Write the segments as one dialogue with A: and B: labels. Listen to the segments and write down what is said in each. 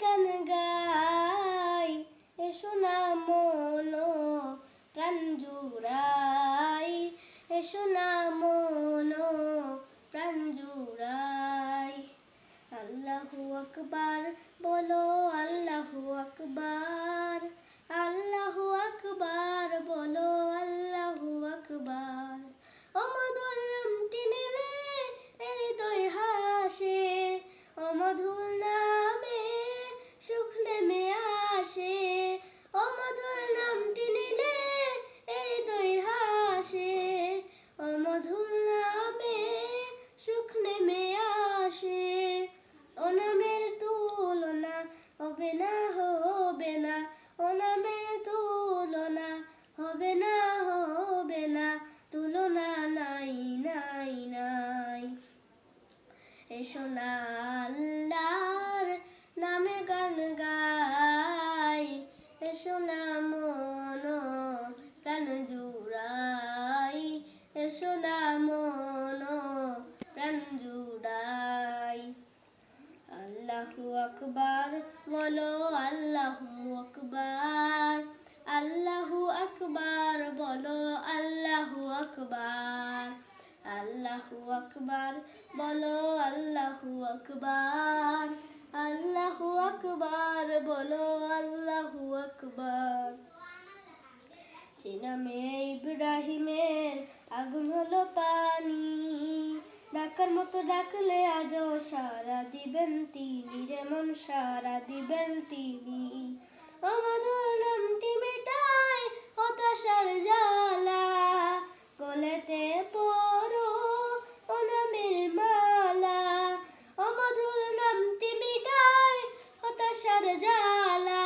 A: গান গাই, এসো না মন প্রাণ এসো না মন প্রাণ জুড়াই। আল্লাহু আকবার, বলো আল্লাহু আকবার। হবে না হবে না, অনামের তুলনা হবে না হবে না, তুলনা নাই নাই নাই। এসো আল্লাহর নামে গান গাই, এসো না মন প্রাণ জুড়াই, এসো না মন প্রাণ জুড়াই। আল্লাহু আকবার, বলো আল্লাহু আকবার আল্লাহু আকবার, বলো আল্লাহু আকবার আল্লাহু আকবার, বলো আল্লাহু আকবার আল্লাহু আকবার, বলো আল্লাহু আকবার। চিনামে ইব্রাহিমের মতো ডাকলে আজ সারা দিবেন তিনি রেমন সারা দিবেন তিনি। আমাদের নামটি মেটায় হতাশার জ্বালা, গলেতে পড়ো অনামের মালা। অমধুর নামটি মিটায় হতাশার জ্বালা,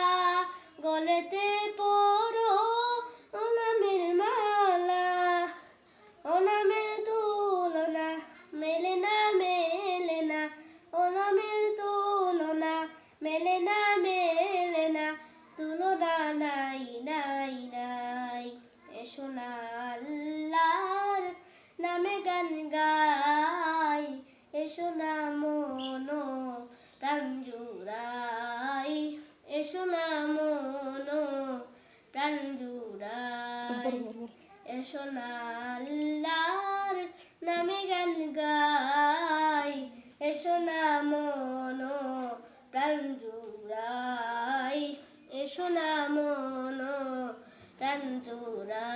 A: গলেতে পড়ো অনামের মালা। অনামের তুলনা এসো না আল্লাহর নামে গান গাই। এসো না মন প্রাণ জুড়াই এসো না মন প্রাণ জুড়াই এসো না আল্লাহর নামে গান গাই। এসো না মন প্রাণ জুড়াই এসো না মন প্রাণ জুড়াই